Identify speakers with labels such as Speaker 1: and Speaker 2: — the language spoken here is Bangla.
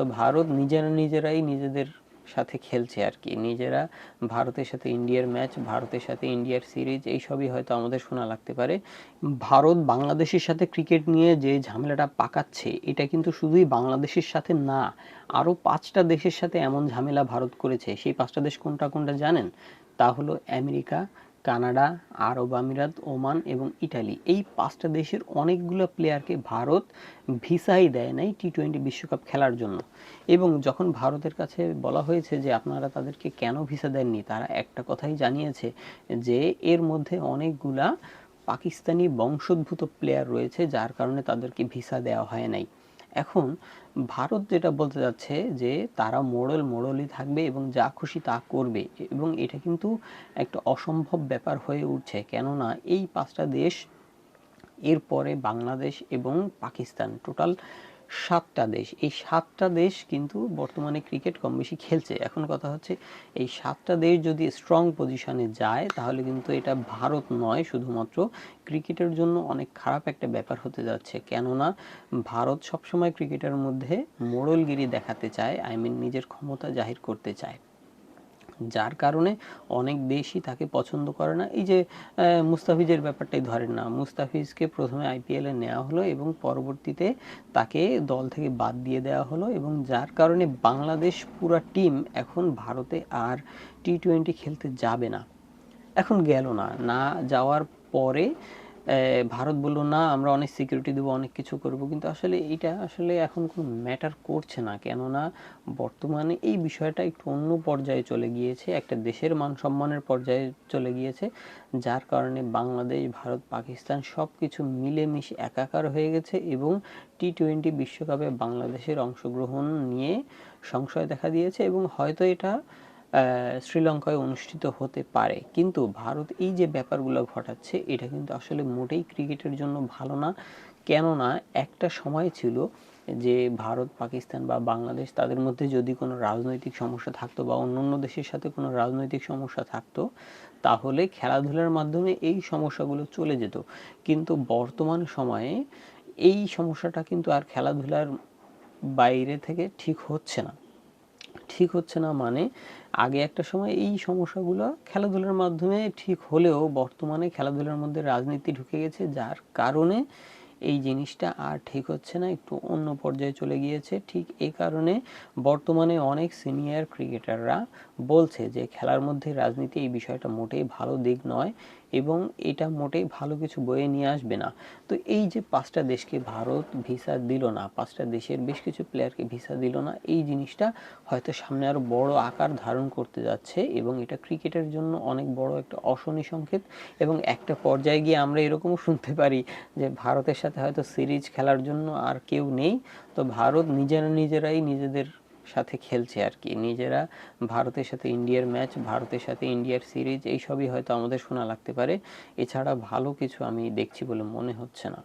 Speaker 1: তো ভারত নিজেরা নিজেরাই নিজেদের সাথে খেলছে আর কি। নিজেরা ভারতের সাথে ইন্ডিয়ার ম্যাচ ভারতের সাথে ইন্ডিয়ার সিরিজ এইসবই হয়তো আমাদের শোনা লাগতে পারে। ভারত বাংলাদেশের সাথে ক্রিকেট নিয়ে যে ঝামেলাটা পাকাচ্ছে, এটা কিন্তু শুধুই বাংলাদেশের সাথে না, আরও পাঁচটা দেশের সাথে এমন ঝামেলা ভারত করেছে। সেই পাঁচটা দেশ কোনটা কোনটা জানেন? তা হলো আমেরিকা কানাডা, আরব আমিরাত, ওমান এবং ইটালি এই পাঁচটা দেশের অনেকগুলো প্লেয়ারকে ভারত ভিসাই দেয় নাই টি টোয়েন্টি বিশ্বকাপ খেলার জন্য। এবং যখন ভারতের কাছে বলা হয়েছে যে আপনারা তাদেরকে কেন ভিসা দেননি, তারা একটা কথাই জানিয়েছে যে এর মধ্যে অনেকগুলা পাকিস্তানি বংশোদ্ভূত প্লেয়ার রয়েছে, যার কারণে তাদেরকে ভিসা দেওয়া হয় নাই। এখন ভারত যেটা বলতে যাচ্ছে যে তারা মোড়ল মোড়লই থাকবে এবং যা খুশি তা করবে এবং এটা কিন্তু একটা অসম্ভব ব্যাপার হয়ে উঠছে। কেননা এই পাঁচটা দেশ, এরপরে বাংলাদেশ এবং পাকিস্তান টোটাল সাতটা দেশ। এই সাতটা দেশ কিন্তু বর্তমানে ক্রিকেট কম বেশি খেলছে। এখন কথা হচ্ছে, এই সাতটা দেশ যদি স্ট্রং পজিশনে যায়, তাহলে কিন্তু এটা ভারত নয়, শুধুমাত্র ক্রিকেটের জন্য অনেক খারাপ একটা ব্যাপার হতে যাচ্ছে। কেননা, ভারত সবসময় ক্রিকেটের মধ্যে মোড়লগিরি দেখাতে চায় আই মিন নিজের ক্ষমতা জাহির করতে চায়। যার কারণে অনেক দেশই তাকে পছন্দ করে না। এই যে মুস্তাফিজের ব্যাপারটাই ধরেন না, মুস্তাফিজকে প্রথমে আইপিএলে নেওয়া হলো এবং পরবর্তীতে তাকে দল থেকে বাদ দিয়ে দেওয়া হলো এবং যার কারণে বাংলাদেশ পুরা টিম এখন ভারতে আর টি টোয়েন্টি খেলতে যাবে না। এখন গেল না না যাওয়ার পরে ভারত বলল, না, আমরা অনেক সিকিউরিটি দেবো, অনেক কিছু করব। কিন্তু আসলে এটা আসলে এখন কোনো ম্যাটার করছে না। কেননা বর্তমানে এই বিষয়টা একটু অন্য পর্যায়ে চলে গিয়েছে, একটা দেশের মান সম্মানের পর্যায়ে চলে গিয়েছে, যার কারণে বাংলাদেশ, ভারত, পাকিস্তান সব কিছু মিলেমিশে একাকার হয়ে গেছে এবং টি টোয়েন্টি বিশ্বকাপে বাংলাদেশের অংশগ্রহণ নিয়ে সংশয় দেখা দিয়েছে এবং হয়তো এটা শ্রীলঙ্কায় অনুষ্ঠিত হতে পারে। কিন্তু ভারত এই যে ব্যাপারগুলো ঘটাচ্ছে, এটা কিন্তু আসলে মোটেই ক্রিকেটের জন্য ভালো না। কেননা একটা সময় ছিল যে ভারত, পাকিস্তান বা বাংলাদেশ তাদের মধ্যে যদি কোনো রাজনৈতিক সমস্যা থাকতো বা অন্য অন্য দেশের সাথে কোনো রাজনৈতিক সমস্যা থাকতো, তাহলে খেলাধুলার মাধ্যমে এই সমস্যাগুলো চলে যেত। কিন্তু বর্তমান সময়ে এই সমস্যাটা কিন্তু আর খেলাধুলার বাইরে থেকে ঠিক হচ্ছে না। ঠিক হচ্ছে না মানে আগে একটা সময় এই সমস্যাগুলো খেলাধুলার মাধ্যমে ঠিক হলেও বর্তমানে খেলাধুলার মধ্যে রাজনীতি ঢুকে গেছে, যার কারণে এই জিনিসটা আর ঠিক হচ্ছে না, একটু অন্য পর্যায়ে চলে গিয়েছে। ঠিক এই কারণে বর্তমানে অনেক সিনিয়র ক্রিকেটাররা বলছে যে, খেলার মধ্যে রাজনীতি এই বিষয়টা মোটেই ভালো দিক নয় এবং এটা মোটেই ভালো কিছু বয়ে নিয়ে আসবে না। তো এই যে পাঁচটা দেশকে ভারত ভিসা দিল না, পাঁচটা দেশের বেশ কিছু প্লেয়ারকে ভিসা দিল না, এই জিনিসটা হয়তো সামনে আরও বড় আকার ধারণ করতে যাচ্ছে এবং এটা ক্রিকেটের জন্য অনেক বড় একটা অশনি সংকেত এবং একটা পর্যায়ে গিয়ে আমরা এরকমও শুনতে পারি যে, ভারতের সাথে হয়তো সিরিজ খেলার জন্য আর কেউ নেই। তো ভারত নিজেরা নিজেরাই নিজেদের সাথে খেলছে আর কি। নিজেরা ভারতের সাথে ইন্ডিয়ার ম্যাচ, ভারতের সাথে ইন্ডিয়ার সিরিজ, এইসবই হয়তো আমাদের শোনা লাগতে পারে। এছাড়া ভালো কিছু আমি দেখছি বলে মনে হচ্ছে না।